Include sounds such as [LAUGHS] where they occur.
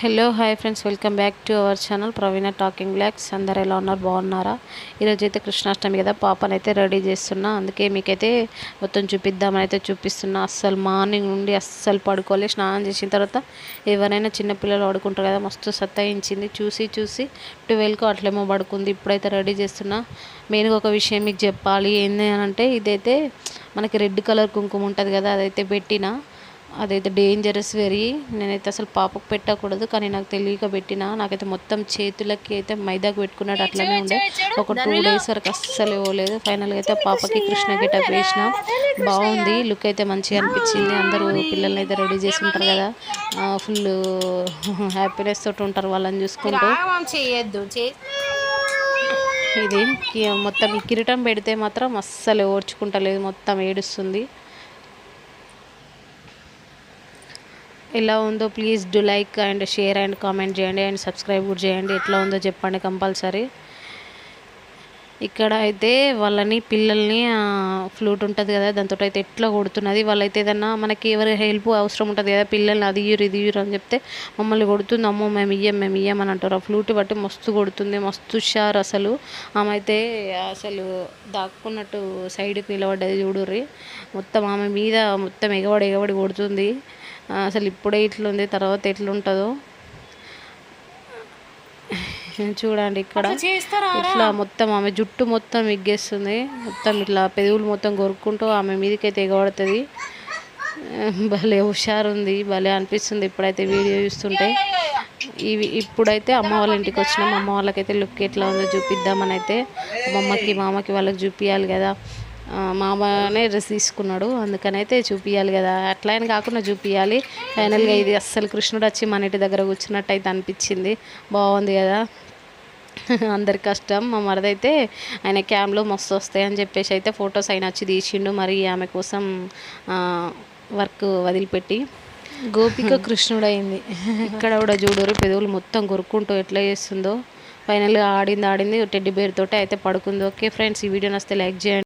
Hello hi friends welcome back to our channel Praveena talking blogs అందరు ఎలా ఉన్నారు? బాగున్నారా? ఈరోజు అయితే కృష్ణాష్టమి కదా పాపనైతే రెడీ చేస్తున్నా. అందుకే మీకైతే మొత్తం చూపిద్దామని అయితే చూపిస్తున్నా. అస్సలు మార్నింగ్ నుండి అస్సలు పడుకోలే. స్నానం చేసిన తర్వాత ఎవరైనా చిన్నపిల్లలు పడుకుంటారు కదా మస్తు సత్తాయించింది చూసి చూసి ట్వెల్వ్కి అట్లేమో పడుకుంది. ఇప్పుడైతే రెడీ చేస్తున్నా. మెయిన్గా ఒక విషయం మీకు చెప్పాలి. ఏంటి అని అంటే ఇదైతే మనకి రెడ్ కలర్ కుంకుమ ఉంటుంది కదా అదైతే పెట్టిన. అదైతే డేంజరస్ వెరీ. నేనైతే అసలు పాపకు పెట్టకూడదు కానీ నాకు తెలియక పెట్టిన. నాకైతే మొత్తం చేతులకి అయితే మైదాకు పెట్టుకున్నట్టు అట్లనే ఉండే. ఒక టూ డేస్ వరకు అస్సలు ఇవ్వలేదు. ఫైనల్గా అయితే పాపకి కృష్ణ గెటప్ వేసిన. బాగుంది లుక్ అయితే మంచిగా అనిపించింది. అందరూ పిల్లల్ని అయితే రెడీ చేసి ఉంటారు కదా. ఫుల్ హ్యాపీనెస్ తోటి ఉంటారు వాళ్ళని చూసుకుంటూ. చేయొద్దు ఇది మొత్తం కిరీటం పెడితే మాత్రం అస్సలు ఓర్చుకుంటలేదు మొత్తం ఏడుస్తుంది. ఎలా ఉందో please do like and share and comment చేయండి అండ్ సబ్స్క్రైబ్ కూడా చేయండి. ఎట్లా ఉందో చెప్పండి కంపల్సరీ. ఇక్కడ అయితే వాళ్ళని పిల్లల్ని ఫ్లూట్ ఉంటుంది కదా దాంతో అయితే ఎట్లా కొడుతున్నది? వాళ్ళైతే ఏదన్నా మనకి ఎవరి హెల్ప్ అవసరం ఉంటుంది కదా పిల్లల్ని అది ఇయ్యరు ఇది ఇయ్యరు అని చెప్తే మమ్మల్ని కొడుతుంది అమ్మో మేము ఇయ్యం మేము ఇయ్యం అని అంటారు. ఆ ఫ్లూట్ బట్టి మస్తు కొడుతుంది మస్తు హుషారు అసలు. ఆమె అయితే అసలు దాక్కున్నట్టు సైడ్కి నిలబడ్డది చూడుర్రి. మొత్తం ఆమె మీద మొత్తం ఎగబడి ఎగబడి కొడుతుంది. అసలు ఇప్పుడే ఇట్లుంది తర్వాత ఎట్లుంటుందో. చూడండి ఇక్కడ. ఇట్లా మొత్తం ఆమె జుట్టు మొత్తం విగ్గేస్తుంది మొత్తం ఇట్లా పెదవులు మొత్తం కొరుక్కుంటూ ఆమె మీదకైతే ఎగబడుతుంది. భలే హుషారుంది భలే అనిపిస్తుంది ఇప్పుడైతే వీడియో చూస్తుంటే. ఇవి ఇప్పుడైతే అమ్మ వాళ్ళ ఇంటికి వచ్చినాం. అమ్మ వాళ్ళకైతే లుక్ ఎట్లా ఉందో చూపిద్దామని అయితే అమ్మమ్మకి మామకి వాళ్ళకి చూపించాలి కదా. మామనే డ్రెస్ తీసుకున్నాడు. అందుకనైతే చూపించాలి కదా. అట్లా అని కాకుండా చూపించాలి ఫైనల్గా ఇది అస్సలు కృష్ణుడు వచ్చి మన ఇంటి దగ్గర కూర్చున్నట్టు అయితే అనిపించింది. బాగుంది కదా. [LAUGHS] అందరి కష్టం. మా మరదైతే ఆయన క్యామ్లో మస్తు వస్తాయి అని చెప్పేసి అయితే ఫొటోస్ ఆయన వచ్చి తీసిండు. మరి ఆమె కోసం వర్క్ వదిలిపెట్టి. గోపిక కృష్ణుడు అయింది [LAUGHS] ఇక్కడ కూడా చూడరు. పెదవులు మొత్తం కొరుక్కుంటూ ఎట్లా చేస్తుందో. ఫైనల్గా ఆడింది ఆడింది. టెడ్డి బేర్ తోటి అయితే పడుకుంది. ఓకే ఫ్రెండ్స్ ఈ వీడియో నస్తే లైక్ చేయండి.